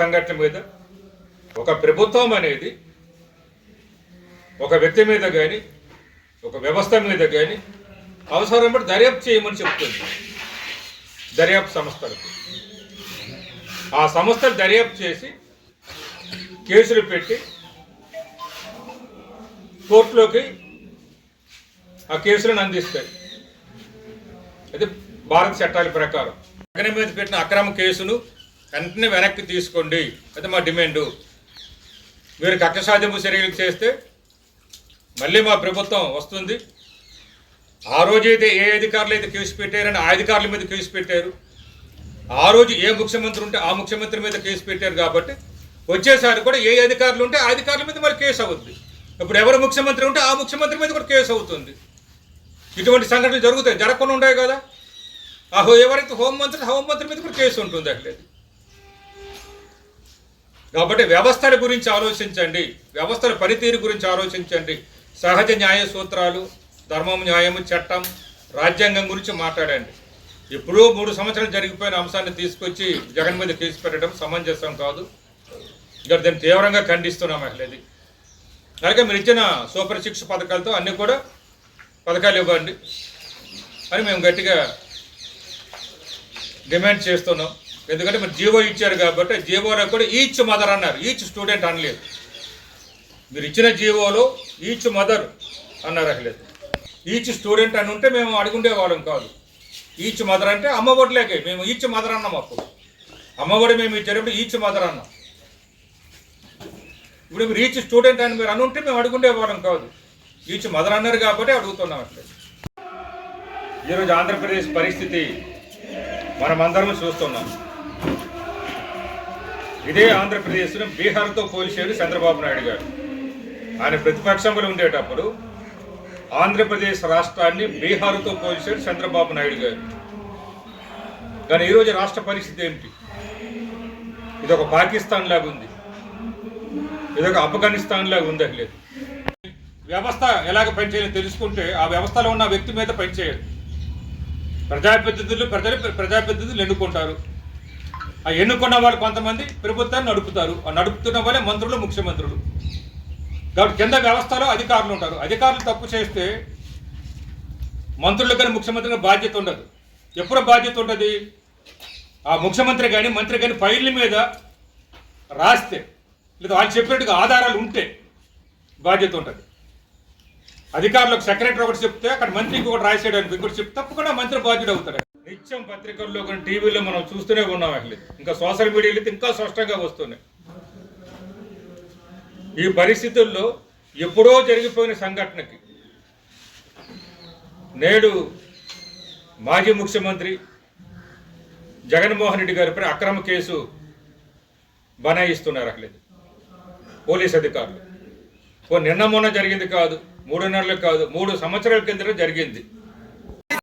సంఘటన మీద ఒక ప్రభుత్వం అనేది ఒక వ్యక్తి మీద కానీ ఒక వ్యవస్థ మీద కానీ అవసరం బట్టి దర్యాప్తు చేయమని చెప్తుంది. దర్యాప్తు సంస్థలకు ఆ సంస్థలు దర్యాప్తు చేసి కేసులు పెట్టి కోర్టులోకి ఆ కేసులను అందిస్తాయి. అది భారత చట్టాల ప్రకారం. జగన్ మీద పెట్టిన అక్రమ కేసును వెంటనే వెనక్కి తీసుకోండి. అది మా డిమాండు. మీరు కక్ష సాధింపు చర్యలు చేస్తే మళ్ళీ మా ప్రభుత్వం వస్తుంది. ఆ రోజైతే ఏ అధికారులు అయితే కేసు పెట్టారని ఆ అధికారుల మీద కేసు పెట్టారు. ఆ రోజు ఏ ముఖ్యమంత్రి ఉంటే ఆ ముఖ్యమంత్రి మీద కేసు పెట్టారు కాబట్టి వచ్చేసారి కూడా ఏ అధికారులు ఉంటే ఆ అధికారుల మీద మరి కేసు అవుద్ది. ఇప్పుడు ఎవరు ముఖ్యమంత్రి ఉంటే ఆ ముఖ్యమంత్రి మీద కూడా కేసు అవుతుంది. ఇటువంటి సంఘటనలు జరుగుతాయి జరగకుండా ఉంటాయి కదా. ఆ ఎవరైతే హోంమంత్రి హోంమంత్రి మీద కూడా కేసు ఉంటుంది అట్లేదు కాబట్టి వ్యవస్థల గురించి ఆలోచించండి. వ్యవస్థల పనితీరు గురించి ఆలోచించండి. సహజ న్యాయ సూత్రాలు ధర్మం న్యాయం చట్టం రాజ్యాంగం గురించి మాట్లాడండి. ఎప్పుడో మూడు సంవత్సరాలు జరిగిపోయిన అంశాన్ని తీసుకొచ్చి జగన్ మీద కేసు పెట్టడం సమంజసం కాదు. ఇక్కడ దీన్ని తీవ్రంగా ఖండిస్తున్నాం అసలు అలాగే మీరు ఇచ్చిన సూపర్ సిక్స్ పథకాలతో అన్నీ కూడా పథకాలు ఇవ్వండి. అని మేము గట్టిగా డిమాండ్ చేస్తున్నాం. ఎందుకంటే మీరు జీవో ఇచ్చారు కాబట్టి జీవోలో కూడా ఈచ్ మదర్ అన్నారు. ఈచ్ స్టూడెంట్ అనలేదు. మీరు ఇచ్చిన జీవోలో ఈచ్ మదర్ అన్నారు అసలేదు ఈచ్ స్టూడెంట్ అని ఉంటే మేము అడుగుండే వాళ్ళం కాదు. ఈచ్ మదర్ అంటే అమ్మఒడిలేకే మేము ఈచ్ మదర్ అన్నాం అప్పుడు అమ్మఒడి మేము ఇచ్చేటప్పుడు ఈచ్ మదర్ అన్నాం. ఇప్పుడు మీరు ఈచ్ స్టూడెంట్ అని మీరు అనుంటే మేము అడుగుండే వాళ్ళం కాదు. ఈచ్ మదర్ అన్నారు కాబట్టి అడుగుతున్నాం అట్లే ఈరోజు ఆంధ్రప్రదేశ్ పరిస్థితి మనమందరం చూస్తున్నాం. ఇదే ఆంధ్రప్రదేశ్ను బీహార్తో పోల్చాడు చంద్రబాబు నాయుడు గారు. ఆయన ప్రతిపక్షంలో ఉండేటప్పుడు ఆంధ్రప్రదేశ్ రాష్ట్రాన్ని బీహార్తో పోల్చాడు చంద్రబాబు నాయుడు గారు. కానీ ఈరోజు రాష్ట్ర పరిస్థితి ఏమిటి? ఇది ఒక పాకిస్తాన్ లాగా ఉంది. ఇది ఒక ఆఫ్ఘనిస్తాన్ లాగా ఉంది లేదు. వ్యవస్థ ఎలాగ పనిచేయాలో తెలుసుకుంటే ఆ వ్యవస్థలో ఉన్న వ్యక్తి మీద పనిచేయాలి ప్రజాప్రతినిధులు ప్రజలు ప్రజాప్రతినిధులు ఎన్నుకుంటారు. ఆ ఎన్నుకున్న వాళ్ళు కొంతమంది ప్రభుత్వాన్ని నడుపుతారు. ఆ నడుపుతున్న వాళ్ళే మంత్రులు ముఖ్యమంత్రులు. కాబట్టి కింద వ్యవస్థలో అధికారులు ఉంటారు. అధికారులు తప్పు చేస్తే మంత్రులు కానీ ముఖ్యమంత్రికి బాధ్యత ఉండదు. ఎప్పుడు బాధ్యత ఉంటుంది ఆ ముఖ్యమంత్రి కానీ మంత్రి కానీ ఫైళ్ళ మీద రాస్తే లేదా వాళ్ళు చెప్పినట్టుగా ఆధారాలు ఉంటే బాధ్యత ఉంటుంది అధికారులకు సెక్రటరీ ఒకటి చెప్తే అక్కడ మంత్రికి ఒకటి రాసేయడానికి ఇంకోటి చెప్తే తప్పకుండా మంత్రి బాధ్యుడు అవుతారు నిత్యం పత్రికల్లో కానీ టీవీలో మనం చూస్తూనే ఉన్నాం అసలు. ఇంకా సోషల్ మీడియాలో ఇంకా స్పష్టంగా వస్తున్నాయి. ఈ పరిస్థితుల్లో ఎప్పుడో జరిగిపోయిన సంఘటనకి నేడు మాజీ ముఖ్యమంత్రి జగన్మోహన్ రెడ్డి గారిపై అక్రమ కేసు బనాయిస్తున్నారు అసలు. పోలీస్ అధికారులు. నిన్న మొన్న జరిగింది కాదు మూడు నెలలు కాదు మూడు సంవత్సరాల కిందట జరిగింది.